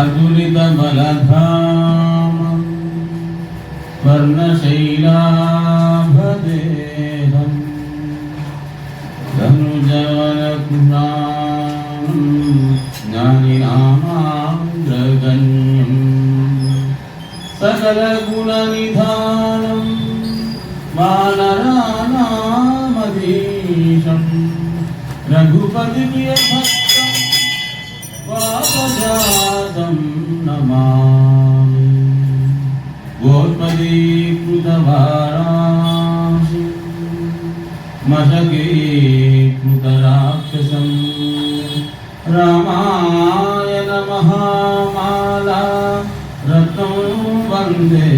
अर्जुनित बलधाम वर्णशैलाभदेहम् धनुजवनघ्नाम् ज्ञानिनामाग्रगण्यम् सकलगुणनिधा వానరానామధీశం రఘుపతి భక్తం పాపజాతం నమామి. గోత్పదీకృతవారాశి మశకీకృతరాక్షసం రామాయణ మహామాలా రత్నం వందే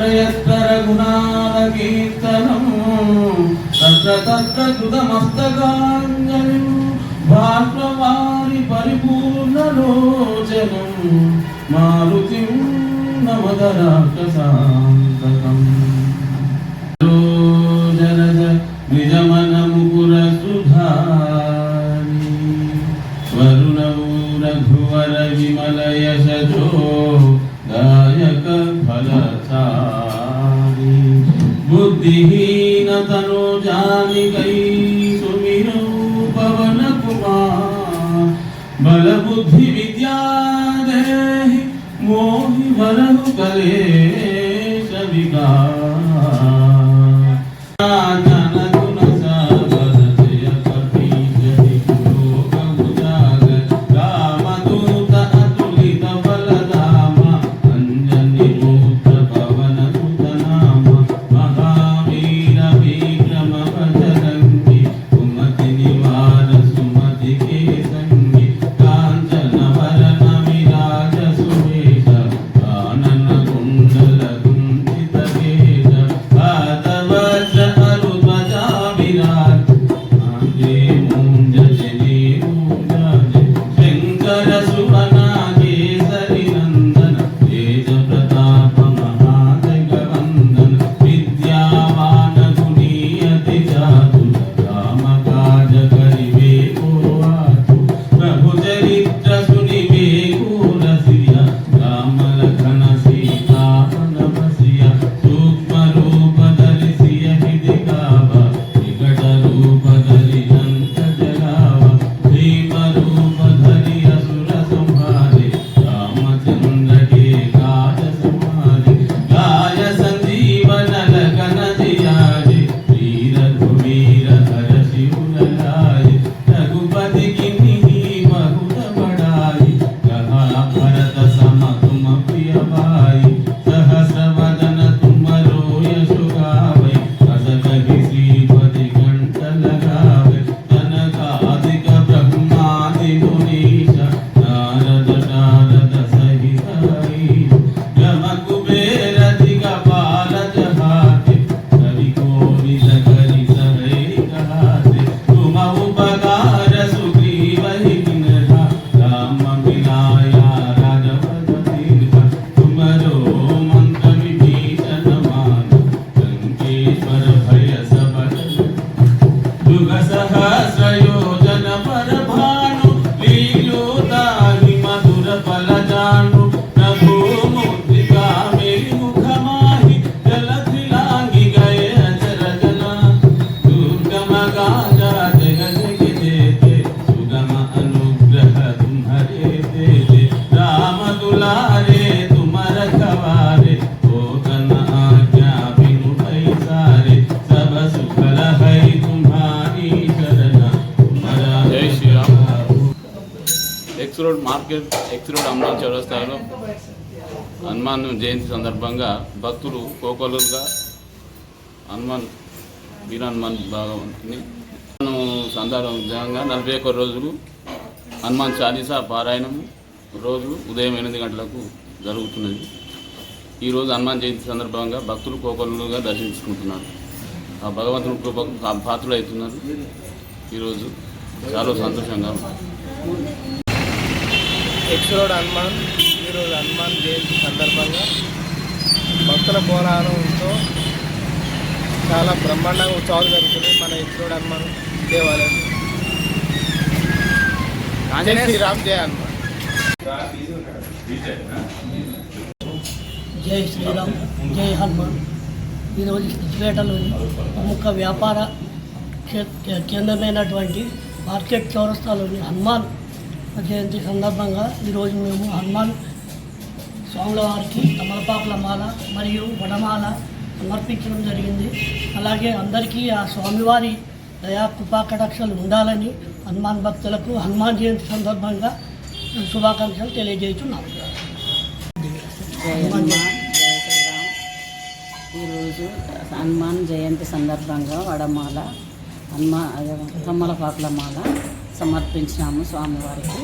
यत्र यत्र रघुनाथकीर्तनं तत्र तत्र कृतमस्तकाञ्जलिं भास्ववारि परिपूर्णलोचनं मारुतिं नमद राक्षसान्तकम् जलज निजमनमुकुरसुधारि वरुणौ रघुवर विमल यशजो गायक బుద్ధిహీనతనుజానికై సుమిరౌ పవన కుమార్. బలబుద్ధి విద్యాదేహి మోహి వరహు కలేశ వికార్. జలజాను నభో ముద్రికా మేరి ముఖమాహి జలధిలాంగి గయ జరజన దుర్గమ గాజా జగజగి దేతే సుగమ అనుగ్రహ తుమ్హరే దేతే రామ దులారే తుమర సుఖల హై రోడ్ మార్కెట్ ఎక్స్ రోడ్ అమ్మాన్ చౌరస్తాలో హనుమాన్ జయంతి సందర్భంగా భక్తులు కోకొలుగా హనుమాన్ వీర హనుమాన్ భాగవతిని సందర్భంగా నలభై ఒక్క రోజులు హనుమాన్ చాలీసా పారాయణం రోజు ఉదయం ఎనిమిది గంటలకు జరుగుతున్నది. ఈరోజు హనుమాన్ జయంతి సందర్భంగా భక్తులు కోకొలుగా దర్శించుకుంటున్నారు. ఆ భగవంతుని కృపకు పాత్రలు అవుతున్నారు ఈరోజు చాలా సంతోషంగా ఉంది. ఎక్స్ రోడ్ హనుమాన్ ఈరోజు హనుమాన్ జయంతి సందర్భంగా భక్తుల కోలాహలంతో చాలా బ్రహ్మాండంగా ఉత్సవాలు జరుగుతున్నాయి మన ఇచ్చుడు హనుమాన్ దేవాలయం. జై శ్రీరామ్ జయ హనుమాన్. జై శ్రీరామ్ జై హనుమాన్. ఈరోజు సిద్దిపేటలోని ప్రముఖ వ్యాపార కేంద్రమైనటువంటి మార్కెట్ చౌరస్తాలోని హనుమాన్ జయంతి సందర్భంగా ఈరోజు మేము హనుమాన్ స్వాముల వారికి తమలపాకుల మాల మరియు వడమాల సమర్పించడం జరిగింది. అలాగే అందరికీ ఆ స్వామివారి దయా కృపాకటాక్షలు ఉండాలని హనుమాన్ భక్తులకు హనుమాన్ జయంతి సందర్భంగా శుభాకాంక్షలు తెలియజేస్తున్నాము ఈరోజు హనుమాన్ జయంతి సందర్భంగా వడమాల హనుమా తమ్మలపాకుల మాల సమర్పించినాము స్వామివారికి.